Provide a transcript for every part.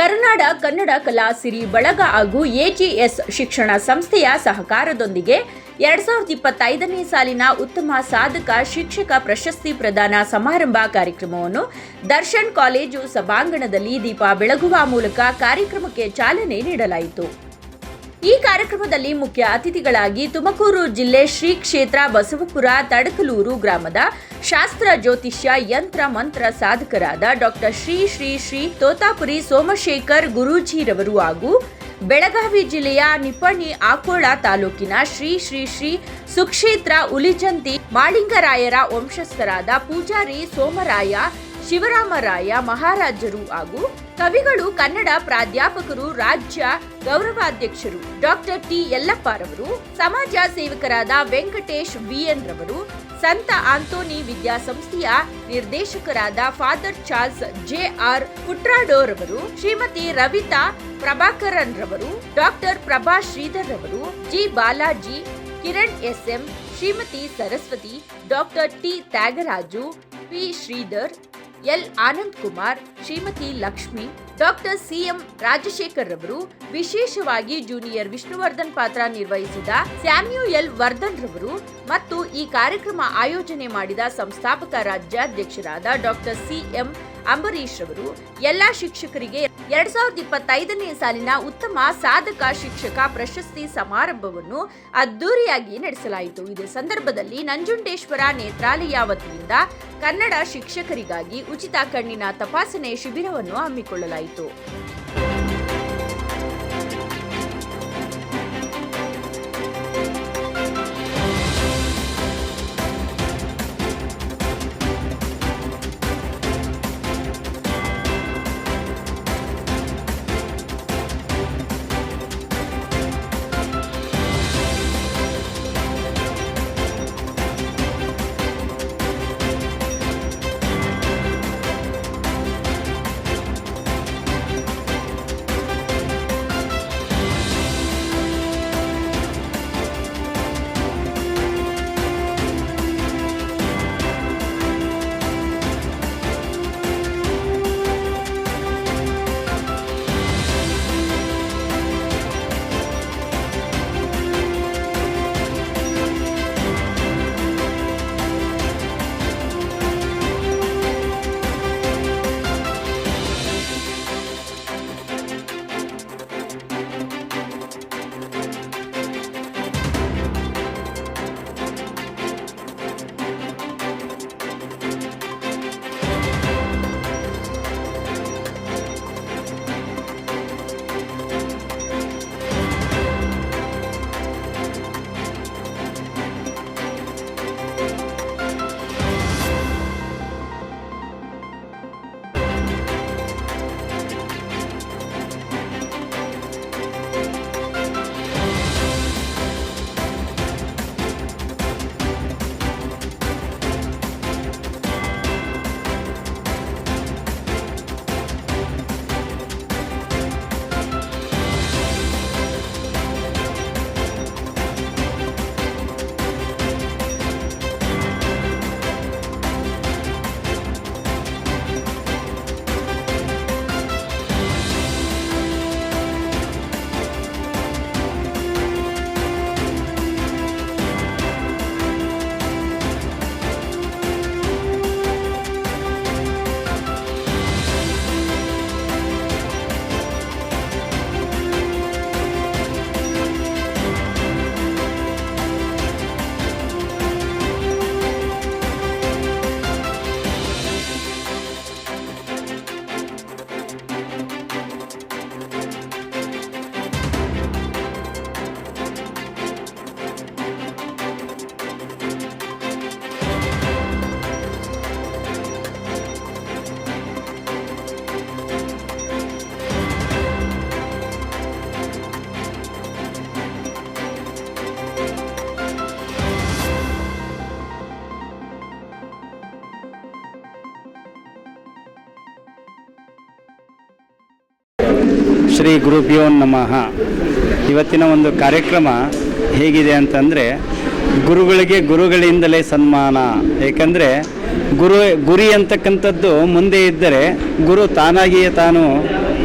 ಕರ್ನಾಡ ಕನ್ನಡ ಕಲಾ ಸಿರಿ ಬಳಗ ಹಾಗೂ ಎಜಿಎಸ್ ಶಿಕ್ಷಣ ಸಂಸ್ಥೆಯ ಸಹಕಾರದೊಂದಿಗೆ ಎರಡ್ ಸಾವಿರದ ಇಪ್ಪತ್ತೈದನೇ ಸಾಲಿನ ಉತ್ತಮ ಸಾಧಕ ಶಿಕ್ಷಕ ಪ್ರಶಸ್ತಿ ಪ್ರದಾನ ಸಮಾರಂಭ ಕಾರ್ಯಕ್ರಮವನ್ನು ದರ್ಶನ್ ಕಾಲೇಜು ಸಭಾಂಗಣದಲ್ಲಿ ದೀಪ ಬೆಳಗುವ ಮೂಲಕ ಕಾರ್ಯಕ್ರಮಕ್ಕೆ ಚಾಲನೆ ನೀಡಲಾಯಿತು. ಈ ಕಾರ್ಯಕ್ರಮದಲ್ಲಿ ಮುಖ್ಯ ಅತಿಥಿಗಳಾಗಿ ತುಮಕೂರು ಜಿಲ್ಲೆ ಶ್ರೀ ಕ್ಷೇತ್ರ ಬಸವಪುರ, ತಡಕಲೂರು ಗ್ರಾಮದ ಶಾಸ್ತ್ರ ಜ್ಯೋತಿಷ್ಯ ಯಂತ್ರ ಮಂತ್ರ ಸಾಧಕರಾದ ಡಾಕ್ಟರ್ ಶ್ರೀ ಶ್ರೀ ಶ್ರೀ ತೋತಾಪುರಿ ಸೋಮಶೇಖರ್ ಗುರೂಜಿರವರು ಹಾಗೂ ಬೆಳಗಾವಿ ಜಿಲ್ಲೆಯ ನಿಪ್ಪಣಿ ಆಕೋಳ ತಾಲೂಕಿನ ಶ್ರೀ ಶ್ರೀ ಶ್ರೀ ಸುಕ್ಷೇತ್ರ ಉಲಿಜಂತಿ ಮಾಳಿಂಗರಾಯರ ವಂಶಸ್ಥರಾದ ಪೂಜಾರಿ ಸೋಮರಾಯ ಶಿವರಾಮರಾಯ ಮಹಾರಾಜರು ಹಾಗೂ ಕವಿಗಳು ಕನ್ನಡ ಪ್ರಾಧ್ಯಾಪಕರು, ರಾಜ್ಯ ಗೌರವಾಧ್ಯಕ್ಷರು ಡಾಕ್ಟರ್ ಟಿ ಯಲ್ಲಪ್ಪರವರು, ಸಮಾಜ ಸೇವಕರಾದ ವೆಂಕಟೇಶ್ ವಿಎನ್ ರವರು ಸಂತ ಆಂಥೋನಿ ವಿದ್ಯಾಸಂಸ್ಥೆಯ ನಿರ್ದೇಶಕರಾದ ಫಾದರ್ ಚಾರ್ಲ್ಸ್ ಜೆ ಆರ್ ಪುಟ್ರಾಡೋರವರು, ಶ್ರೀಮತಿ ರವಿತಾ ಪ್ರಭಾಕರನ್ ರವರು ಡಾಕ್ಟರ್ ಪ್ರಭಾ ಶ್ರೀಧರ್ ರವರು G Balaji, Kiran SM, Shrimati Saraswati, doctor T Thyagaraju, P Sridhar L Anand Kumar, Shrimati Lakshmi, doctor CM Rajashekhar ರವರು, ವಿಶೇಷವಾಗಿ ಜೂನಿಯರ್ ವಿಷ್ಣುವರ್ಧನ್ ಪಾತ್ರ ನಿರ್ವಹಿಸಿದ ಸ್ಯಾಮ್ಯುಯಲ್ ವರ್ಧನ್ ರವರು ಮತ್ತು ಈ ಕಾರ್ಯಕ್ರಮ ಆಯೋಜನೆ ಮಾಡಿದ ಸಂಸ್ಥಾಪಕ ರಾಜ್ಯಾಧ್ಯಕ್ಷರಾದ ಡಾಕ್ಟರ್ ಸಿಎಂ ಅಂಬರೀಶ್ ರವರು ಎಲ್ಲಾ ಶಿಕ್ಷಕರಿಗೆ ಎರಡ್ ಸಾವಿರದ ಇಪ್ಪತ್ತೈದನೇ ಸಾಲಿನ ಉತ್ತಮ ಸಾಧಕ ಶಿಕ್ಷಕ ಪ್ರಶಸ್ತಿ ಸಮಾರಂಭವನ್ನು ಅದ್ದೂರಿಯಾಗಿ ನಡೆಸಲಾಯಿತು. ಇದೇ ಸಂದರ್ಭದಲ್ಲಿ ನಂಜುಂಡೇಶ್ವರ ನೇತ್ರಾಲಯ ವತಿಯಿಂದ ಕನ್ನಡ ಶಿಕ್ಷಕರಿಗಾಗಿ ಉಚಿತ ಕಣ್ಣಿನ ತಪಾಸಣೆ ಶಿಬಿರವನ್ನು ಹಮ್ಮಿಕೊಳ್ಳಲಾಯಿತು. ಶ್ರೀ ಗುರುಭ್ಯೋ ನಮಃ. ಇವತ್ತಿನ ಒಂದು ಕಾರ್ಯಕ್ರಮ ಹೇಗಿದೆ ಅಂತಂದರೆ, ಗುರುಗಳಿಗೆ ಗುರುಗಳಿಂದಲೇ ಸನ್ಮಾನ. ಏಕೆಂದರೆ, ಗುರು, ಗುರಿ ಅಂತಕ್ಕಂಥದ್ದು ಮುಂದೆ ಇದ್ದರೆ ಗುರು ತಾನಾಗಿಯೇ ತಾನು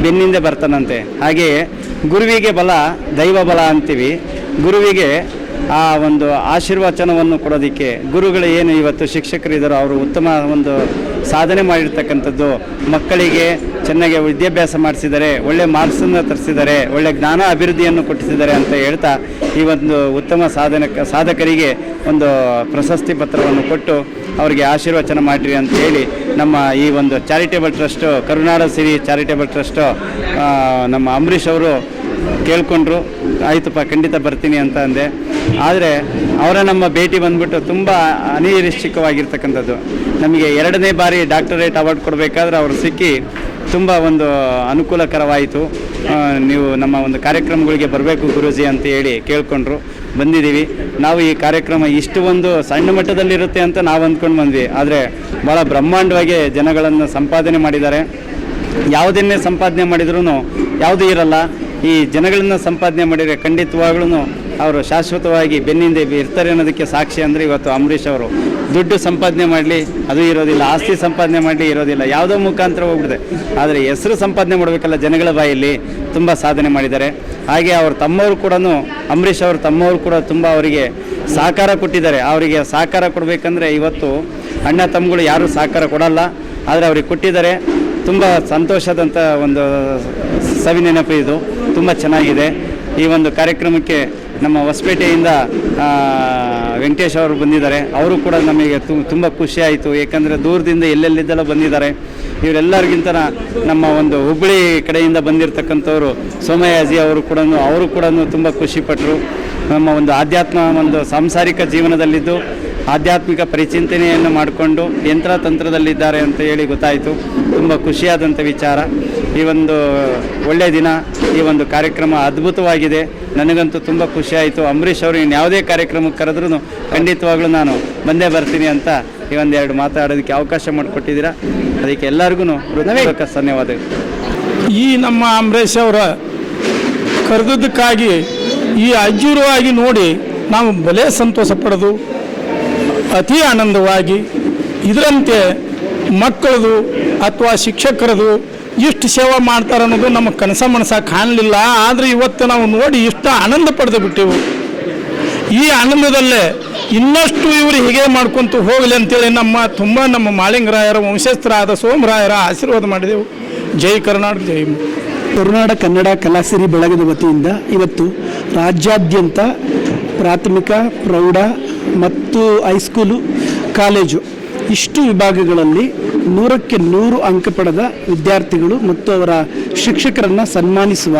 ಬೆನ್ನಿಂದೆ ಬರ್ತಾನಂತೆ. ಹಾಗೆಯೇ ಗುರುವಿಗೆ ಬಲ, ದೈವ ಬಲ ಅಂತೀವಿ. ಗುರುವಿಗೆ ಆ ಒಂದು ಆಶೀರ್ವಚನವನ್ನು ಕೊಡೋದಕ್ಕೆ ಗುರುಗಳು ಏನು ಇವತ್ತು ಶಿಕ್ಷಕರಿದ್ದಾರೋ ಅವರು ಉತ್ತಮ ಒಂದು ಸಾಧನೆ ಮಾಡಿರ್ತಕ್ಕಂಥದ್ದು. ಮಕ್ಕಳಿಗೆ ಚೆನ್ನಾಗಿ ವಿದ್ಯಾಭ್ಯಾಸ ಮಾಡಿಸಿದರೆ, ಒಳ್ಳೆ ಮಾರ್ಕ್ಸನ್ನು ತರಿಸಿದರೆ, ಒಳ್ಳೆ ಜ್ಞಾನ ಅಭಿವೃದ್ಧಿಯನ್ನು ಕೊಟ್ಟಿಸಿದ್ದಾರೆ ಅಂತ ಹೇಳ್ತಾ ಈ ಒಂದು ಉತ್ತಮ ಸಾಧನ ಸಾಧಕರಿಗೆ ಒಂದು ಪ್ರಶಸ್ತಿ ಪತ್ರವನ್ನು ಕೊಟ್ಟು ಅವರಿಗೆ ಆಶೀರ್ವಚನ ಮಾಡಿರಿ ಅಂತ ಹೇಳಿ ನಮ್ಮ ಈ ಒಂದು charitable trust Karunara Siri charitable trust ನಮ್ಮ ಅಂಬರೀಷ್ ಅವರು ಕೇಳ್ಕೊಂಡ್ರು. ಆಯ್ತಪ್ಪ, ಖಂಡಿತ ಬರ್ತೀನಿ ಅಂತ ಅಂದೆ. ಆದರೆ ಅವರ ನಮ್ಮ ಭೇಟಿ ಬಂದ್ಬಿಟ್ಟು ತುಂಬ ಅನಿರೀಕ್ಷಿತವಾಗಿರ್ತಕ್ಕಂಥದ್ದು. ನಮಗೆ ಎರಡನೇ ಬಾರಿ ಡಾಕ್ಟರೇಟ್ ಅವಾರ್ಡ್ ಕೊಡಬೇಕಾದ್ರೆ ಅವರು ಸಿಕ್ಕಿ ತುಂಬ ಒಂದು ಅನುಕೂಲಕರವಾಯಿತು. ನೀವು ನಮ್ಮ ಒಂದು ಕಾರ್ಯಕ್ರಮಗಳಿಗೆ ಬರಬೇಕು ಗುರುಜಿ ಅಂತ ಹೇಳಿ ಕೇಳಿಕೊಂಡ್ರು. ಬಂದಿದ್ದೀವಿ. ನಾವು ಈ ಕಾರ್ಯಕ್ರಮ ಇಷ್ಟು ಒಂದು ಸಣ್ಣ ಮಟ್ಟದಲ್ಲಿರುತ್ತೆ ಅಂತ ನಾವು ಅಂದ್ಕೊಂಡು ಬಂದ್ವಿ. ಆದರೆ ಭಾಳ ಬ್ರಹ್ಮಾಂಡವಾಗಿ ಜನಗಳನ್ನು ಸಂಪಾದನೆ ಮಾಡಿದ್ದಾರೆ. ಯಾವುದನ್ನೇ ಸಂಪಾದನೆ ಮಾಡಿದ್ರೂ ಯಾವುದೂ ಇರಲ್ಲ. ಈ ಜನಗಳನ್ನ ಸಂಪಾದನೆ ಮಾಡಿದರೆ ಖಂಡಿತವಾಗ್ಲೂ ಅವರು ಶಾಶ್ವತವಾಗಿ ಬೆನ್ನಿಂದ ಇರ್ತಾರೆ ಅನ್ನೋದಕ್ಕೆ ಸಾಕ್ಷಿ ಅಂದರೆ ಇವತ್ತು ಅಂಬರೀಷ್ ಅವರು. ದುಡ್ಡು ಸಂಪಾದನೆ ಮಾಡಲಿ, ಅದು ಇರೋದಿಲ್ಲ. ಆಸ್ತಿ ಸಂಪಾದನೆ ಮಾಡಲಿ ಇರೋದಿಲ್ಲ. ಯಾವುದೋ ಮುಖಾಂತರ ಹೋಗ್ಬಿಡಿದೆ ಆದರೆ ಹೆಸರು ಸಂಪಾದನೆ ಮಾಡಬೇಕಲ್ಲ ಜನಗಳ ಬಾಯಲ್ಲಿ, ತುಂಬ ಸಾಧನೆ ಮಾಡಿದ್ದಾರೆ. ಹಾಗೆ ಅವ್ರ ತಮ್ಮವರು ಕೂಡ ಅಂಬರೀಷ್ ಅವರು ತಮ್ಮವರು ಕೂಡ ತುಂಬ ಅವರಿಗೆ ಸಹಕಾರ ಕೊಟ್ಟಿದ್ದಾರೆ. ಅವರಿಗೆ ಸಹಕಾರ ಕೊಡಬೇಕಂದ್ರೆ ಇವತ್ತು ಅಣ್ಣ ತಮ್ಮಗಳು ಯಾರೂ ಸಹಕಾರ ಕೊಡಲ್ಲ. ಆದರೆ ಅವ್ರಿಗೆ ಕೊಟ್ಟಿದ್ದಾರೆ. ತುಂಬ ಸಂತೋಷದಂಥ ಒಂದು ಸವಿ ನೆನಪು ಇದು. ತುಂಬ ಚೆನ್ನಾಗಿದೆ. ಈ ಒಂದು ಕಾರ್ಯಕ್ರಮಕ್ಕೆ ನಮ್ಮ ಹೊಸಪೇಟೆಯಿಂದ ವೆಂಕಟೇಶ್ ಅವರು ಬಂದಿದ್ದಾರೆ. ಅವರು ಕೂಡ ನಮಗೆ ತುಂಬ ಖುಷಿಯಾಯಿತು ಏಕೆಂದರೆ ದೂರದಿಂದ ಎಲ್ಲೆಲ್ಲಿದ್ದೆಲ್ಲ ಬಂದಿದ್ದಾರೆ. ಇವರೆಲ್ಲರಿಗಿಂತ ನಮ್ಮ ಒಂದು ಹುಬ್ಬಳ್ಳಿ ಕಡೆಯಿಂದ ಬಂದಿರತಕ್ಕಂಥವ್ರು ಸೋಮಯಾಜಿ ಅವರು ಕೂಡ ಅವರು ಕೂಡ ತುಂಬ ಖುಷಿಪಟ್ಟರು ನಮ್ಮ ಒಂದು ಆಧ್ಯಾತ್ಮ, ಒಂದು ಸಾಂಸಾರಿಕ ಜೀವನದಲ್ಲಿದ್ದು, ಆಧ್ಯಾತ್ಮಿಕ ಪರಿಚಿಂತನೆಯನ್ನು ಮಾಡಿಕೊಂಡು ಯಂತ್ರ ತಂತ್ರದಲ್ಲಿದ್ದಾರೆ ಅಂತ ಹೇಳಿ ಗೊತ್ತಾಯಿತು. ತುಂಬ ಖುಷಿಯಾದಂಥ ವಿಚಾರ. ಈ ಒಂದು ಒಳ್ಳೆಯ ದಿನ ಈ ಒಂದು ಕಾರ್ಯಕ್ರಮ ಅದ್ಭುತವಾಗಿದೆ. ನನಗಂತೂ ತುಂಬ ಖುಷಿಯಾಯಿತು. ಅಂಬರೀಷ್ ಅವರು ಇನ್ಯಾವುದೇ ಕಾರ್ಯಕ್ರಮಕ್ಕೆ ಕರೆದ್ರೂ ಖಂಡಿತವಾಗ್ಲೂ ನಾನು ಬಂದೇ ಬರ್ತೀನಿ ಅಂತ ಈ ಒಂದು ಎರಡು ಮಾತಾಡೋದಕ್ಕೆ ಅವಕಾಶ ಮಾಡಿಕೊಟ್ಟಿದ್ದೀರಾ. ಅದಕ್ಕೆ ಎಲ್ಲರಿಗೂ ಹೃದಯಪೂರ್ವಕ ಧನ್ಯವಾದಗಳು. ಈ ನಮ್ಮ ಅಂಬರೀಷ್ ಅವರ ಕರೆದದ್ದಕ್ಕಾಗಿ ಈ ಅಜ್ಜೂರವಾಗಿ ನೋಡಿ ನಾವು ಬಲೆ ಸಂತೋಷ ಪಡೆದು ಅತಿ ಆನಂದವಾಗಿ ಇದರಂತೆ ಮಕ್ಕಳದು ಅಥವಾ ಶಿಕ್ಷಕರದು ಇಷ್ಟು ಸೇವೆ ಮಾಡ್ತಾರೆ ಅನ್ನೋದು ನಮ್ಮ ಕನಸ ಮನಸ ಕಾಣಲಿಲ್ಲ. ಆದರೆ ಇವತ್ತು ನಾವು ನೋಡಿ ಇಷ್ಟು ಆನಂದ ಪಡೆದು ಬಿಟ್ಟೆವು ಈ ಆನಂದದಲ್ಲೇ ಇನ್ನಷ್ಟು ಇವರು ಹೀಗೆ ಮಾಡ್ಕೊಂತ ಹೋಗಲಿ ಅಂತೇಳಿ ನಮ್ಮ ತುಂಬ ನಮ್ಮ ಮಾಳಿಂಗರಾಯರ ವಂಶಸ್ಥರಾದ ಸೋಮರಾಯರ ಆಶೀರ್ವಾದ ಮಾಡಿದೆವು. ಜೈ ಕರ್ನಾಟಕ, ಜೈ ಕರ್ನಾಡ, ಕನ್ನಡ ಕಲಾಸಿರಿ ಬಳಗದ ವತಿಯಿಂದ ಇವತ್ತು ರಾಜ್ಯಾದ್ಯಂತ ಪ್ರಾಥಮಿಕ, ಪ್ರೌಢ ಮತ್ತು ಹೈಸ್ಕೂಲು, ಕಾಲೇಜು ಇಷ್ಟು ವಿಭಾಗಗಳಲ್ಲಿ ನೂರಕ್ಕೆ ನೂರು ಅಂಕ ಪಡೆದ ವಿದ್ಯಾರ್ಥಿಗಳು ಮತ್ತು ಅವರ ಶಿಕ್ಷಕರನ್ನು ಸನ್ಮಾನಿಸುವ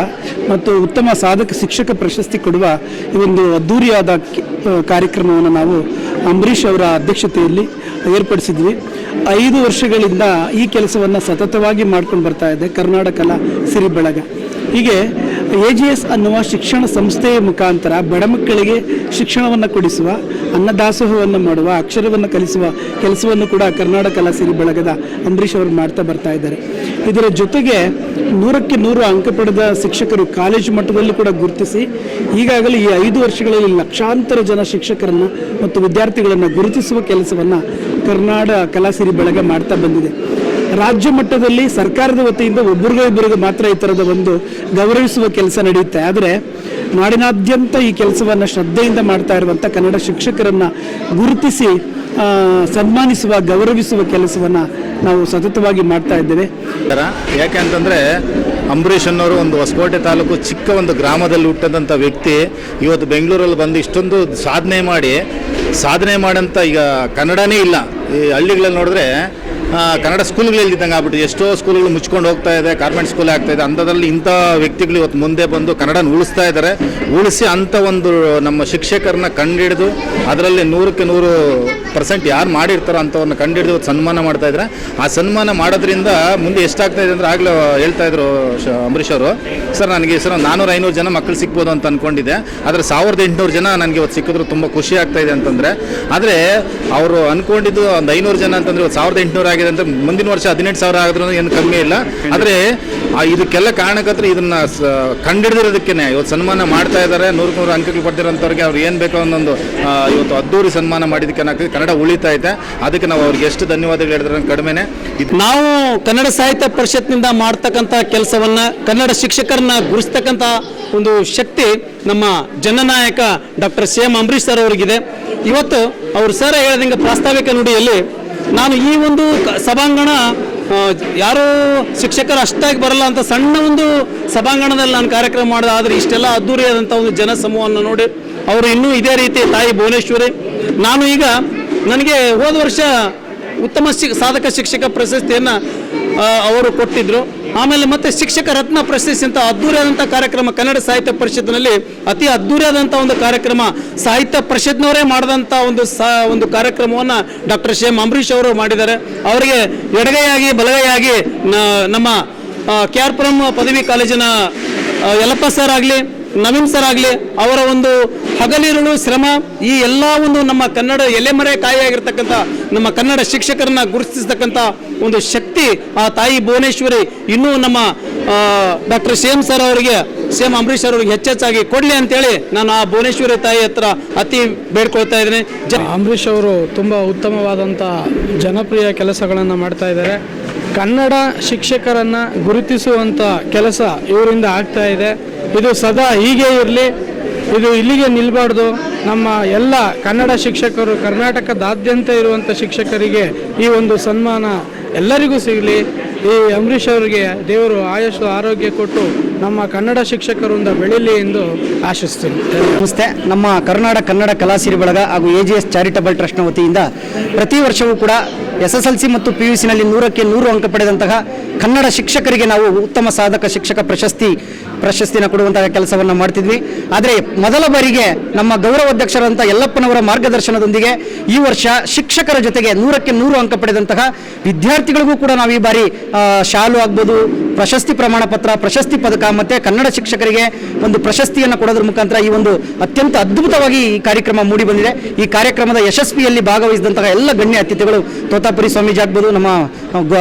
ಮತ್ತು ಉತ್ತಮ ಸಾಧಕ ಶಿಕ್ಷಕ ಪ್ರಶಸ್ತಿ ಕೊಡುವ ಈ ಒಂದು ಅದ್ದೂರಿಯಾದ ಕಾರ್ಯಕ್ರಮವನ್ನು ನಾವು ಅಂಬರೀಷ್ ಅವರ ಅಧ್ಯಕ್ಷತೆಯಲ್ಲಿ ಏರ್ಪಡಿಸಿದ್ವಿ. ಐದು ವರ್ಷಗಳಿಂದ ಈ ಕೆಲಸವನ್ನು ಸತತವಾಗಿ ಮಾಡ್ಕೊಂಡು ಬರ್ತಾ ಇದೆ ಕರ್ನಾಟಕ ಸಿರಿ ಬೆಳಗ ಹೀಗೆ ಎ ಜಿ ಎಸ್ ಅನ್ನುವ ಶಿಕ್ಷಣ ಸಂಸ್ಥೆಯ ಮುಖಾಂತರ ಬಡ ಮಕ್ಕಳಿಗೆ ಶಿಕ್ಷಣವನ್ನು ಕೊಡಿಸುವ, ಅನ್ನದಾಸೋಹವನ್ನು ಮಾಡುವ, ಅಕ್ಷರವನ್ನು ಕಲಿಸುವ ಕೆಲಸವನ್ನು ಕೂಡ ಕರ್ನಾಟಕ ಕಲಾ ಸಿರಿ ಬಳಗದ ಅಂಬರೀಷ್ ಅವರು ಮಾಡ್ತಾ ಬರ್ತಾ ಇದ್ದಾರೆ. ಇದರ ಜೊತೆಗೆ ನೂರಕ್ಕೆ ನೂರು ಅಂಕ ಪಡೆದ ಶಿಕ್ಷಕರು ಕಾಲೇಜು ಮಟ್ಟದಲ್ಲಿ ಕೂಡ ಗುರುತಿಸಿ, ಈಗಾಗಲೇ ಈ ಐದು ವರ್ಷಗಳಲ್ಲಿ ಲಕ್ಷಾಂತರ ಜನ ಶಿಕ್ಷಕರನ್ನು ಮತ್ತು ವಿದ್ಯಾರ್ಥಿಗಳನ್ನು ಗುರುತಿಸುವ ಕೆಲಸವನ್ನು ಕರ್ನಾಟಕ ಕಲಾಸಿರಿ ಬಳಗ ಮಾಡ್ತಾ ಬಂದಿದೆ. ರಾಜ್ಯ ಮಟ್ಟದಲ್ಲಿ ಸರ್ಕಾರದ ವತಿಯಿಂದ ಒಬ್ಬರಿಗೆ ಒಬ್ಬರಿಗೆ ಮಾತ್ರ ಈ ಥರದ ಒಂದು ಗೌರವಿಸುವ ಕೆಲಸ ನಡೆಯುತ್ತೆ. ಆದರೆ ನಾಡಿನಾದ್ಯಂತ ಈ ಕೆಲಸವನ್ನು ಶ್ರದ್ಧೆಯಿಂದ ಮಾಡ್ತಾ ಇರುವಂಥ ಕನ್ನಡ ಶಿಕ್ಷಕರನ್ನು ಗುರುತಿಸಿ ಸನ್ಮಾನಿಸುವ, ಗೌರವಿಸುವ ಕೆಲಸವನ್ನು ನಾವು ಸತತವಾಗಿ ಮಾಡ್ತಾ ಇದ್ದೇವೆ. ಯಾಕೆ ಅಂತಂದರೆ ಅಂಬರೀಷ್ ಅನ್ನೋರು ಒಂದು ಹೊಸಕೋಟೆ ತಾಲೂಕು ಚಿಕ್ಕ ಒಂದು ಗ್ರಾಮದಲ್ಲಿ ಹುಟ್ಟಿದಂಥ ವ್ಯಕ್ತಿ, ಇವತ್ತು ಬೆಂಗಳೂರಲ್ಲಿ ಬಂದು ಇಷ್ಟೊಂದು ಸಾಧನೆ ಮಾಡಿ, ಸಾಧನೆ ಮಾಡಂತ ಈಗ ಕನ್ನಡನೇ ಇಲ್ಲ. ಈ ಹಳ್ಳಿಗಳಲ್ಲಿ ನೋಡಿದ್ರೆ ಕನ್ನಡ ಸ್ಕೂಲ್ಗಳಲ್ಲಿ ಇದ್ದಂಗೆ ಆಗ್ಬಿಟ್ಟು ಎಷ್ಟೋ ಸ್ಕೂಲ್ಗಳು ಮುಚ್ಕೊಂಡು ಹೋಗ್ತಾ ಇದೆ ಕಾರ್ಮೆಂಟ್ ಸ್ಕೂಲ್ ಆಗ್ತಾ ಇದೆ. ಅಂಥದ್ರಲ್ಲಿ ಇಂಥ ವ್ಯಕ್ತಿಗಳು ಇವತ್ತು ಮುಂದೆ ಬಂದು ಕನ್ನಡನ ಉಳಿಸ್ತಾ ಇದ್ದಾರೆ. ಉಳಿಸಿ ಅಂಥ ಒಂದು ನಮ್ಮ ಶಿಕ್ಷಕರನ್ನ ಕಂಡಿಡಿದು, ಅದರಲ್ಲಿ ನೂರಕ್ಕೆ ನೂರು ಪರ್ಸೆಂಟ್ ಯಾರು ಮಾಡಿರ್ತಾರೋ ಅಂಥವ್ರನ್ನ ಕಂಡಿಡಿದು ಇವತ್ತು ಸನ್ಮಾನ ಮಾಡ್ತಾ ಇದ್ದಾರೆ ಆ ಸನ್ಮಾನ ಮಾಡೋದ್ರಿಂದ ಮುಂದೆ ಎಷ್ಟಾಗ್ತಾ ಇದೆ ಅಂದ್ರೆ ಆಗಲೇ ಹೇಳ್ತಾ ಇದ್ರು ಅಂಬರೀಷ್ ಅವರು. ಸರ್, ನನಗೆ ಸರ್, ನಾನೂರು ಐನೂರು ಜನ ಮಕ್ಕಳು ಸಿಗ್ಬೋದು ಅಂತ ಅಂದ್ಕೊಂಡಿದ್ದೆ ಆದರೆ ಸಾವಿರದ ಎಂಟುನೂರು ಜನ ನನಗೆ ಇವತ್ತು ಸಿಕ್ಕಿದ್ರು, ತುಂಬ ಖುಷಿ ಆಗ್ತಾ ಇದೆ ಅಂತಂದರೆ. ಆದರೆ ಅವರು ಅಂದ್ಕೊಂಡಿದ್ದು ಒಂದು ಐನೂರು ಜನ ಅಂತಂದ್ರೆ ಇವತ್ತು ಸಾವಿರದ ಎಂಟುನೂರು ಆಗಿದೆ ಅಂತ ಮುಂದಿನ ವರ್ಷ ಹದಿನೆಂಟು ಸಾವಿರ ಆಗಿದ್ರು ಏನು ಕಮ್ಮಿ ಇಲ್ಲ. ಆದರೆ ಇದಕ್ಕೆಲ್ಲ ಕಾರಣಕ್ಕತ್ರ ಇದನ್ನ ಕಂಡಿಡಿದಿರೋದಕ್ಕೆ ಇವತ್ತು ಸನ್ಮಾನ ಮಾಡ್ತಾ ಇದ್ದಾರೆ ನೂರು ನೂರು ಅಂಕಗಳು ಪಡೆದಿರೋಂಥವ್ರಿಗೆ ಅವ್ರು ಏನು ಬೇಕೋ ಒಂದೊಂದು ಇವತ್ತು ಅದ್ದೂರಿ ಸನ್ಮಾನ ಮಾಡಿದ್ದಕ್ಕೆ ಏನಾಗ್ತದೆ? ಕನ್ನಡ ಉಳಿತೈತೆ ಅದಕ್ಕೆ ನಾವು ಅವ್ರಿಗೆ ಎಷ್ಟು ಧನ್ಯವಾದಗಳು ಹೇಳಿದ್ರೆ ಕಡಿಮೆನೆ. ನಾವು ಕನ್ನಡ ಸಾಹಿತ್ಯ ಪರಿಷತ್ನಿಂದ ಮಾಡ್ತಕ್ಕಂಥ ಕೆಲಸವನ್ನ, ಕನ್ನಡ ಶಿಕ್ಷಕರನ್ನ ಗುರುಸ್ತಕ್ಕಂಥ ಒಂದು ಶಕ್ತಿ ನಮ್ಮ ಜನನಾಯಕ doctor C M Ambareesh sir ಅವರಿಗಿದೆ. ಇವತ್ತು ಅವರು ಸರ್ ಹೇಳಿದಂಗೆ ಪ್ರಾಸ್ತಾವಿಕ ನುಡಿಯಲ್ಲಿ ನಾನು ಈ ಒಂದು ಸಭಾಂಗಣ ಯಾರೂ ಶಿಕ್ಷಕರು ಅಷ್ಟಾಗಿ ಬರಲ್ಲ ಅಂತ ಸಣ್ಣ ಒಂದು ಸಭಾಂಗಣದಲ್ಲಿ ನಾನು ಕಾರ್ಯಕ್ರಮ ಮಾಡಿದೆ. ಆದರೆ ಇಷ್ಟೆಲ್ಲ ಅದ್ದೂರಿಯಾದಂಥ ಒಂದು ಜನ ಸಮೂಹವನ್ನು ನೋಡಿ, ಅವರು ಇನ್ನೂ ಇದೇ ರೀತಿ ತಾಯಿ ಭುವನೇಶ್ವರಿ. ನಾನು ಈಗ ನನಗೆ ಹೋದ ವರ್ಷ ಉತ್ತಮ ಶಿ ಸಾಧಕ ಶಿಕ್ಷಕ ಪ್ರಶಸ್ತಿಯನ್ನು ಅವರು ಕೊಟ್ಟಿದ್ದರು ಆಮೇಲೆ ಮತ್ತೆ ಶಿಕ್ಷಕ ರತ್ನ ಪ್ರಶಸ್ತಿ ಅಂತ ಅದ್ದೂರಿಯಾದಂಥ ಕಾರ್ಯಕ್ರಮ ಕನ್ನಡ ಸಾಹಿತ್ಯ ಪರಿಷತ್ನಲ್ಲಿ ಅತಿ ಅದ್ದೂರಿಯಾದಂಥ ಒಂದು ಕಾರ್ಯಕ್ರಮ ಸಾಹಿತ್ಯ ಪರಿಷತ್ನವರೇ ಮಾಡಿದಂಥ ಒಂದು ಸಾ, ಒಂದು ಕಾರ್ಯಕ್ರಮವನ್ನು ಡಾಕ್ಟರ್ ಶೇಮ್ ಅಂಬರೀಷ್ ಅವರು ಮಾಡಿದ್ದಾರೆ. ಅವರಿಗೆ ಎಡಗೈಯಾಗಿ, ಬಲಗೈಯಾಗಿ ನಮ್ಮ ಕೆ ಆರ್ ಪುರಂ ಪದವಿ ಕಾಲೇಜಿನ ಯಲಪ್ಪ ಸರ್ ಆಗಲಿ ನವೀನ್ ಸರ್ ಆಗಲಿ, ಅವರ ಒಂದು ಹಗಲಿರುಳು ಶ್ರಮ, ಈ ಎಲ್ಲ ಒಂದು ನಮ್ಮ ಕನ್ನಡ ಎಲೆಮರೆ ಕಾಯಿಯಾಗಿರ್ತಕ್ಕಂಥ ನಮ್ಮ ಕನ್ನಡ ಶಿಕ್ಷಕರನ್ನ ಗುರುತಿಸ್ತಕ್ಕಂಥ ಒಂದು ಶಕ್ತಿ ಆ ತಾಯಿ ಭುವನೇಶ್ವರಿ ಇನ್ನೂ ನಮ್ಮ ಡಾಕ್ಟರ್ ಸಿ ಎಂ ಸರ್ ಅವರಿಗೆ, ಸಿ ಎಂ ಅಂಬರೀಷ್ ಅವರಿಗೆ ಹೆಚ್ಚೆಚ್ಚಾಗಿ ಕೊಡಲಿ ಅಂತೇಳಿ ನಾನು ಆ ಭುವನೇಶ್ವರಿ ತಾಯಿ ಹತ್ರ ಅತಿ ಬೇಡ್ಕೊಳ್ತಾ ಇದ್ದೀನಿ. ಜ ಅಂಬರೀಷ್ ಅವರು ತುಂಬ ಉತ್ತಮವಾದಂಥ ಜನಪ್ರಿಯ ಕೆಲಸಗಳನ್ನು ಮಾಡ್ತಾ ಇದ್ದಾರೆ. ಕನ್ನಡ ಶಿಕ್ಷಕರನ್ನು ಗುರುತಿಸುವಂಥ ಕೆಲಸ ಇವರಿಂದ ಆಗ್ತಾ ಇದೆ. ಇದು ಸದಾ ಹೀಗೆ ಇರಲಿ, ಇದು ಇಲ್ಲಿಗೆ ನಿಲ್ಬಾರ್ದು. ನಮ್ಮ ಎಲ್ಲ ಕನ್ನಡ ಶಿಕ್ಷಕರು ಕರ್ನಾಟಕದಾದ್ಯಂತ ಇರುವಂಥ ಶಿಕ್ಷಕರಿಗೆ ಈ ಒಂದು ಸನ್ಮಾನ ಎಲ್ಲರಿಗೂ ಸಿಗಲಿ. ಈ ಅಂಬರೀಷ್ ಅವರಿಗೆ ದೇವರು ಆಯಸ್ಸು ಆರೋಗ್ಯ ಕೊಟ್ಟು ನಮ್ಮ ಕನ್ನಡ ಶಿಕ್ಷಕರಿಂದ ಬೆಳೀಲಿ ಎಂದು ಆಶಿಸ್ತೀನಿ. ನಮಸ್ತೆ. ನಮ್ಮ ಕರ್ನಾಟಕ ಕನ್ನಡ ಕಲಾಸಿರಿ ಬಳಗ ಹಾಗೂ ಎ ಜಿ ಎಸ್ ಚಾರಿಟಬಲ್ ಟ್ರಸ್ಟ್ನ ವತಿಯಿಂದ ಪ್ರತಿ ವರ್ಷವೂ ಕೂಡ ಎಸ್ ಮತ್ತು ಪಿ ಯು ಸಿನಲ್ಲಿ ನೂರಕ್ಕೆ ನೂರು ಅಂಕ ಪಡೆದಂತಹ ಕನ್ನಡ ಶಿಕ್ಷಕರಿಗೆ ನಾವು ಉತ್ತಮ ಸಾಧಕ ಶಿಕ್ಷಕ ಪ್ರಶಸ್ತಿ, ಪ್ರಶಸ್ತಿನ ಕೊಡುವಂತಹ ಕೆಲಸವನ್ನು ಮಾಡ್ತಿದ್ವಿ. ಆದರೆ ಮೊದಲ ಬಾರಿಗೆ ನಮ್ಮ ಗೌರವಾಧ್ಯಕ್ಷರಂಥ ಯಲ್ಲಪ್ಪನವರ ಮಾರ್ಗದರ್ಶನದೊಂದಿಗೆ ಈ ವರ್ಷ ಶಿಕ್ಷಕರ ಜೊತೆಗೆ ನೂರಕ್ಕೆ ನೂರು ಅಂಕ ಪಡೆದಂತಹ ವಿದ್ಯಾರ್ಥಿಗಳಿಗೂ ಕೂಡ ನಾವು ಈ ಬಾರಿ ಶಾಲು ಆಗ್ಬೋದು ಪ್ರಶಸ್ತಿ ಪ್ರಮಾಣ ಪತ್ರ, ಪ್ರಶಸ್ತಿ ಪದಕ ಮತ್ತು ಕನ್ನಡ ಶಿಕ್ಷಕರಿಗೆ ಒಂದು ಪ್ರಶಸ್ತಿಯನ್ನು ಕೊಡೋದ್ರ ಮುಖಾಂತರ ಈ ಒಂದು ಅತ್ಯಂತ ಅದ್ಭುತವಾಗಿ ಈ ಕಾರ್ಯಕ್ರಮ ಮೂಡಿ ಬಂದಿದೆ. ಈ ಕಾರ್ಯಕ್ರಮದ ಯಶಸ್ವಿಯಲ್ಲಿ ಭಾಗವಹಿಸಿದಂತಹ ಎಲ್ಲ ಗಣ್ಯ ಅತಿಥಿಗಳು ತೋತಾಪುರಿ ಸ್ವಾಮೀಜಿ ಆಗ್ಬೋದು ನಮ್ಮ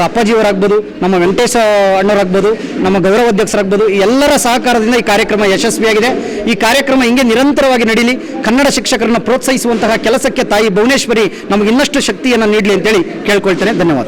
ಅಪ್ಪಾಜಿಯವರಾಗ್ಬೋದು, ನಮ್ಮ ವೆಂಕಟೇಶ ಅಣ್ಣವರಾಗ್ಬೋದು, ನಮ್ಮ ಗೌರವಾಧ್ಯಕ್ಷರಾಗ್ಬೋದು ಎಲ್ಲರ ಸಹಕಾರದಿಂದ ಈ ಕಾರ್ಯಕ್ರಮ ಯಶಸ್ವಿಯಾಗಿದೆ. ಈ ಕಾರ್ಯಕ್ರಮ ಹಿಂಗೆ ನಿರಂತರವಾಗಿ ನಡೀಲಿ. ಕನ್ನಡ ಶಿಕ್ಷಕರನ್ನು ಪ್ರೋತ್ಸಾಹಿಸುವಂತಹ ಕೆಲಸಕ್ಕೆ ತಾಯಿ ಭುವನೇಶ್ವರಿ ನಮಗೆ ಇನ್ನಷ್ಟು ಶಕ್ತಿಯನ್ನು ನೀಡಲಿ ಅಂತೇಳಿ ಕೇಳ್ಕೊಳ್ತೇನೆ. ಧನ್ಯವಾದ.